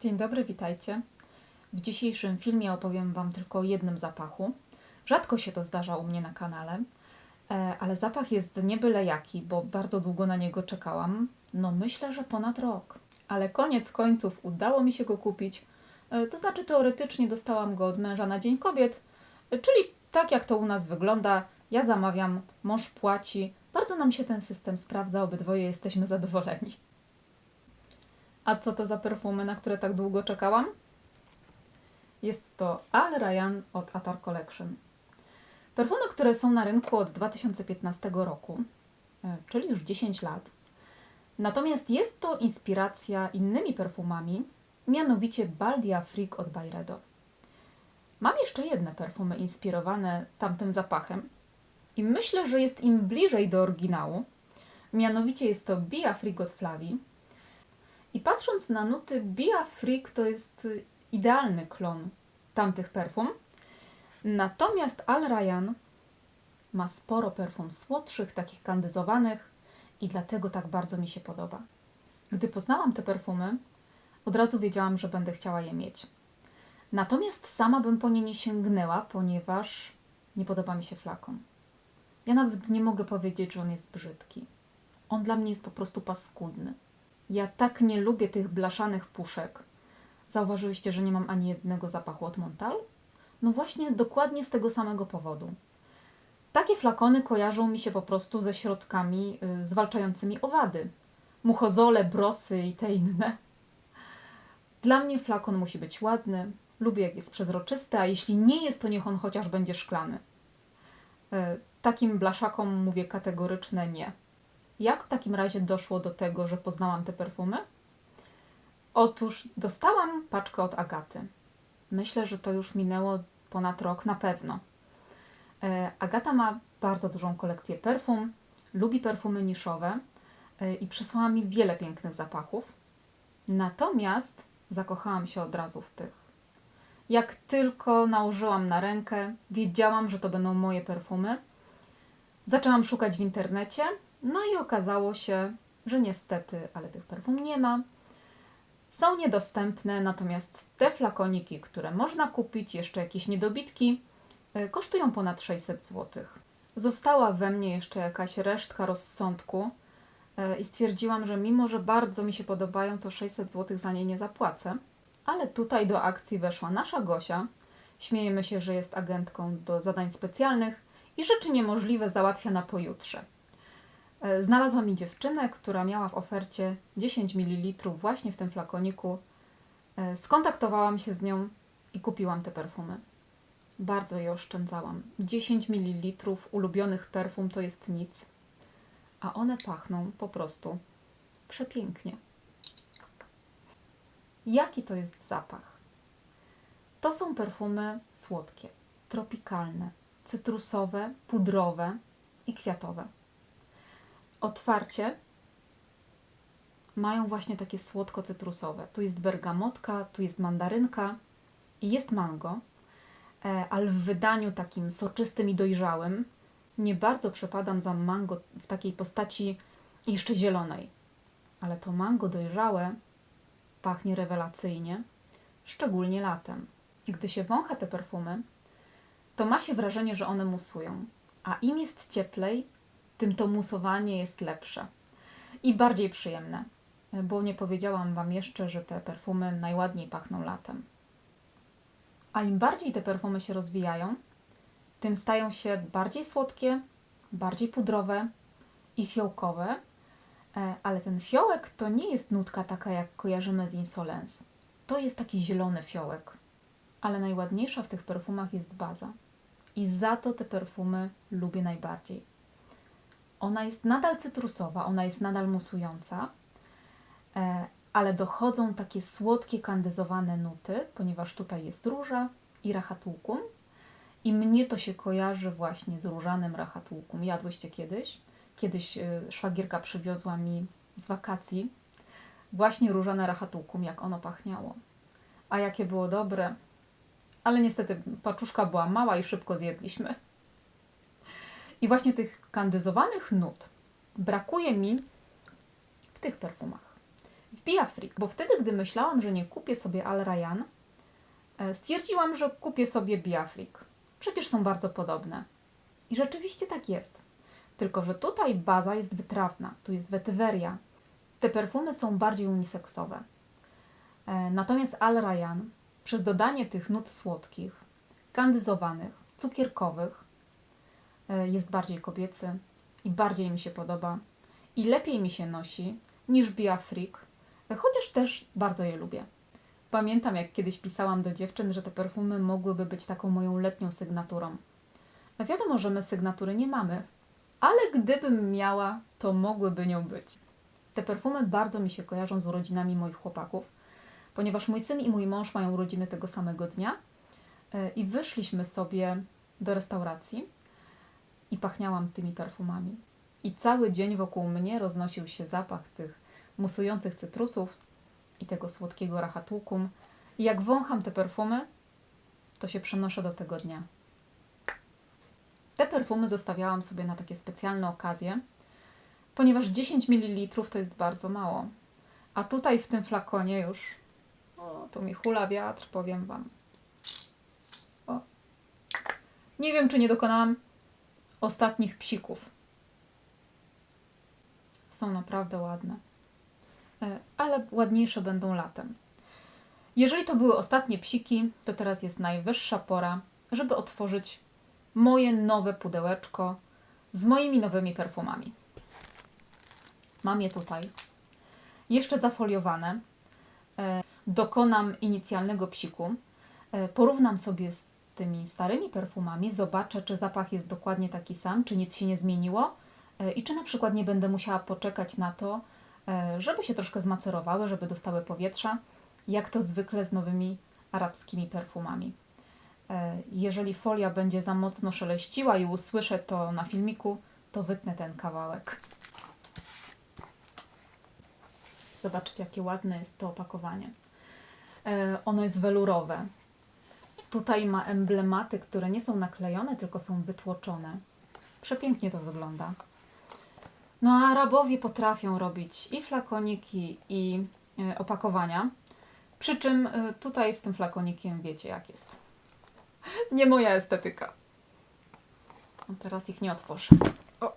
Dzień dobry, witajcie. W dzisiejszym filmie opowiem Wam tylko o jednym zapachu. Rzadko się to zdarza u mnie na kanale, e, ale zapach jest nie byle jaki, bo bardzo długo na niego czekałam. No myślę, że ponad rok. Ale koniec końców udało mi się go kupić. E, To znaczy teoretycznie dostałam go od męża na Dzień Kobiet, e, czyli tak jak to u nas wygląda. Ja zamawiam, mąż płaci. Bardzo nam się ten system sprawdza, obydwoje jesteśmy zadowoleni. A co to za perfumy, na które tak długo czekałam? Jest to Al Ryan od Atar Collection. Perfumy, które są na rynku od 2015 roku, e, czyli już 10 lat. Natomiast jest to inspiracja innymi perfumami, mianowicie Baldia Freak od Byredo. Mam jeszcze jedne perfumy inspirowane tamtym zapachem i myślę, że jest im bliżej do oryginału. Mianowicie jest to Bia od Flavi. I patrząc na nuty, Bia Freak to jest y, idealny klon tamtych perfum. Natomiast Al Ryan ma sporo perfum słodszych, takich kandyzowanych i dlatego tak bardzo mi się podoba. Gdy poznałam te perfumy, od razu wiedziałam, że będę chciała je mieć. Natomiast sama bym po nie nie sięgnęła, ponieważ nie podoba mi się flakon. Ja nawet nie mogę powiedzieć, że on jest brzydki. On dla mnie jest po prostu paskudny. Ja tak nie lubię tych blaszanych puszek. Zauważyliście, że nie mam ani jednego zapachu od Montal? No właśnie, dokładnie z tego samego powodu. Takie flakony kojarzą mi się po prostu ze środkami y, zwalczającymi owady. Muchozole, brosy i te inne. Dla mnie flakon musi być ładny. Lubię, jak jest przezroczysty, a jeśli nie jest, to niech on chociaż będzie szklany. Y, takim blaszakom mówię kategoryczne nie. Jak w takim razie doszło do tego, że poznałam te perfumy? Otóż dostałam paczkę od Agaty. Myślę, że to już minęło ponad rok na pewno. E, Agata ma bardzo dużą kolekcję perfum, lubi perfumy niszowe e, i przysłała mi wiele pięknych zapachów. Natomiast zakochałam się od razu w tych. Jak tylko nałożyłam na rękę, wiedziałam, że to będą moje perfumy. Zaczęłam szukać w internecie, no i okazało się, że niestety, ale tych perfum nie ma. Są niedostępne, natomiast te flakoniki, które można kupić, jeszcze jakieś niedobitki, e, kosztują ponad 600 zł. Została we mnie jeszcze jakaś resztka rozsądku e, i stwierdziłam, że mimo, że bardzo mi się podobają, to 600 zł za nie nie zapłacę. Ale tutaj do akcji weszła nasza Gosia. Śmiejemy się, że jest agentką do zadań specjalnych i rzeczy niemożliwe załatwia na pojutrze. E, Znalazła mi dziewczynę, która miała w ofercie 10 ml właśnie w tym flakoniku. E, Skontaktowałam się z nią i kupiłam te perfumy. Bardzo je oszczędzałam. 10 ml ulubionych perfum to jest nic, a one pachną po prostu przepięknie. Jaki to jest zapach? To są perfumy słodkie, tropikalne, cytrusowe, pudrowe i kwiatowe otwarcie mają właśnie takie słodko-cytrusowe. Tu jest bergamotka, tu jest mandarynka i jest mango, e, ale w wydaniu takim soczystym i dojrzałym. Nie bardzo przepadam za mango w takiej postaci jeszcze zielonej, ale to mango dojrzałe pachnie rewelacyjnie, szczególnie latem. Gdy się wącha te perfumy, to ma się wrażenie, że one musują, a im jest cieplej, tym to musowanie jest lepsze i bardziej przyjemne, bo nie powiedziałam Wam jeszcze, że te perfumy najładniej pachną latem. A im bardziej te perfumy się rozwijają, tym stają się bardziej słodkie, bardziej pudrowe i fiołkowe, E, ale ten fiołek to nie jest nutka taka, jak kojarzymy z Insolence. To jest taki zielony fiołek. Ale najładniejsza w tych perfumach jest baza. I za to te perfumy lubię najbardziej. Ona jest nadal cytrusowa, ona jest nadal musująca, e, ale dochodzą takie słodkie, kandyzowane nuty, ponieważ tutaj jest róża i rachatłukum. I mnie to się kojarzy właśnie z różanym rachatłukum. Jadłyście kiedyś? Kiedyś y, szwagierka przywiozła mi z wakacji właśnie różane rachatłukum, jak ono pachniało. A jakie było dobre. Ale niestety paczuszka była mała i szybko zjedliśmy. I właśnie tych kandyzowanych nut brakuje mi w tych perfumach. W Biafrik, bo wtedy, gdy myślałam, że nie kupię sobie Al Rayyan, e, stwierdziłam, że kupię sobie Biafrik. Przecież są bardzo podobne. I rzeczywiście tak jest. Tylko, że tutaj baza jest wytrawna, tu jest wetyweria. Te perfumy są bardziej uniseksowe. E, Natomiast Al Rayyan przez dodanie tych nut słodkich, kandyzowanych, cukierkowych jest bardziej kobiecy i bardziej mi się podoba i lepiej mi się nosi niż Biafrik, e, chociaż też bardzo je lubię. Pamiętam, jak kiedyś pisałam do dziewczyn, że te perfumy mogłyby być taką moją letnią sygnaturą. No wiadomo, że my sygnatury nie mamy, ale gdybym miała, to mogłyby nią być. Te perfumy bardzo mi się kojarzą z urodzinami moich chłopaków, ponieważ mój syn i mój mąż mają urodziny tego samego dnia e, i wyszliśmy sobie do restauracji i pachniałam tymi perfumami. I cały dzień wokół mnie roznosił się zapach tych musujących cytrusów i tego słodkiego rachatukum. I jak wącham te perfumy, to się przenoszę do tego dnia. Te perfumy zostawiałam sobie na takie specjalne okazje, ponieważ 10 ml to jest bardzo mało. A tutaj w tym flakonie już, o, to mi hula wiatr, powiem Wam. O. Nie wiem, czy nie dokonałam ostatnich psików. Są naprawdę ładne. E, Ale ładniejsze będą latem. Jeżeli to były ostatnie psiki, to teraz jest najwyższa pora, żeby otworzyć moje nowe pudełeczko z moimi nowymi perfumami. Mam je tutaj. Jeszcze zafoliowane. E, Dokonam inicjalnego psiku. E, Porównam sobie z tymi starymi perfumami, zobaczę, czy zapach jest dokładnie taki sam, czy nic się nie zmieniło e, i czy na przykład nie będę musiała poczekać na to, e, żeby się troszkę zmacerowały, żeby dostały powietrza, jak to zwykle z nowymi arabskimi perfumami. E, Jeżeli folia będzie za mocno szeleściła i usłyszę to na filmiku, to wytnę ten kawałek. Zobaczcie, jakie ładne jest to opakowanie. Ono jest welurowe. Tutaj ma emblematy, które nie są naklejone, tylko są wytłoczone. Przepięknie to wygląda. No a Arabowie potrafią robić i flakoniki, i e, opakowania. Przy czym e, tutaj z tym flakonikiem wiecie jak jest. Nie moja estetyka. No teraz ich nie otworzę. O.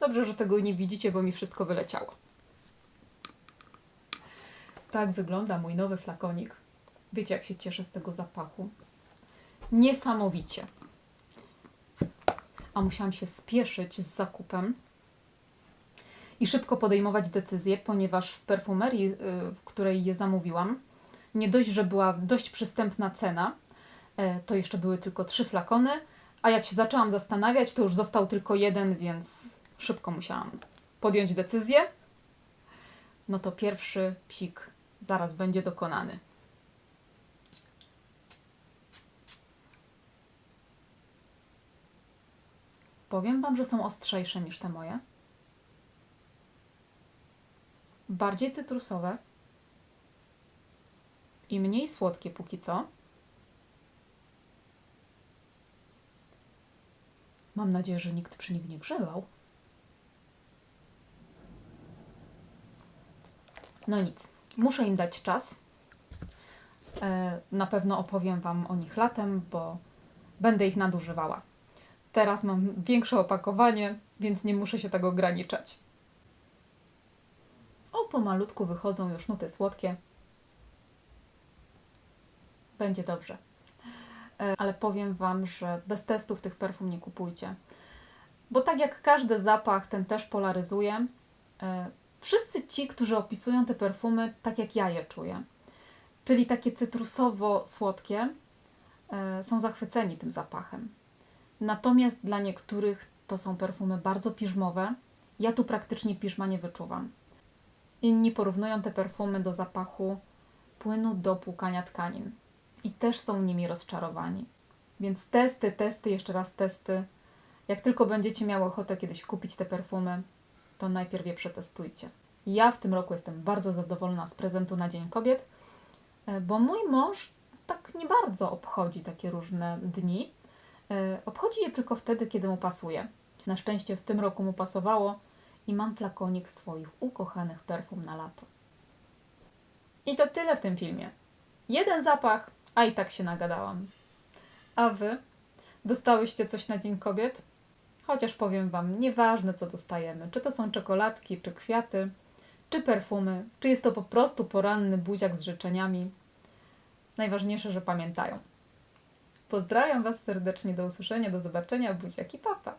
Dobrze, że tego nie widzicie, bo mi wszystko wyleciało. Tak wygląda mój nowy flakonik. Wiecie, jak się cieszę z tego zapachu? Niesamowicie. A musiałam się spieszyć z zakupem i szybko podejmować decyzje, ponieważ w perfumerii, y, w której je zamówiłam, nie dość, że była dość przystępna cena, e, to jeszcze były tylko trzy flakony, a jak się zaczęłam zastanawiać, to już został tylko jeden, więc szybko musiałam podjąć decyzję. No to pierwszy psik zaraz będzie dokonany. Powiem Wam, że są ostrzejsze niż te moje. Bardziej cytrusowe i mniej słodkie póki co. Mam nadzieję, że nikt przy nich nie grzebał. No nic, muszę im dać czas. E, Na pewno opowiem Wam o nich latem, bo będę ich nadużywała. Teraz mam większe opakowanie, więc nie muszę się tego ograniczać. O, pomalutku wychodzą już nuty słodkie. Będzie dobrze. E, Ale powiem Wam, że bez testów tych perfum nie kupujcie. Bo tak jak każdy zapach, ten też polaryzuje. E, Wszyscy ci, którzy opisują te perfumy tak jak ja je czuję, czyli takie cytrusowo-słodkie, e, są zachwyceni tym zapachem. Natomiast dla niektórych to są perfumy bardzo piżmowe. Ja tu praktycznie piżma nie wyczuwam. Inni porównują te perfumy do zapachu płynu do płukania tkanin i też są nimi rozczarowani. Więc testy, testy, jeszcze raz testy. Jak tylko będziecie miały ochotę kiedyś kupić te perfumy, to najpierw je przetestujcie. Ja w tym roku jestem bardzo zadowolona z prezentu na Dzień Kobiet, e, bo mój mąż tak nie bardzo obchodzi takie różne dni. E, Obchodzi je tylko wtedy, kiedy mu pasuje. Na szczęście w tym roku mu pasowało i mam flakonik swoich ukochanych perfum na lato. I to tyle w tym filmie. Jeden zapach, a i tak się nagadałam. A wy? Dostałyście coś na Dzień Kobiet? Chociaż powiem wam, nieważne co dostajemy, czy to są czekoladki, czy kwiaty, czy perfumy, czy jest to po prostu poranny buziak z życzeniami. Najważniejsze, że pamiętają. Pozdrawiam Was serdecznie, do usłyszenia, do zobaczenia, buziaki, papa.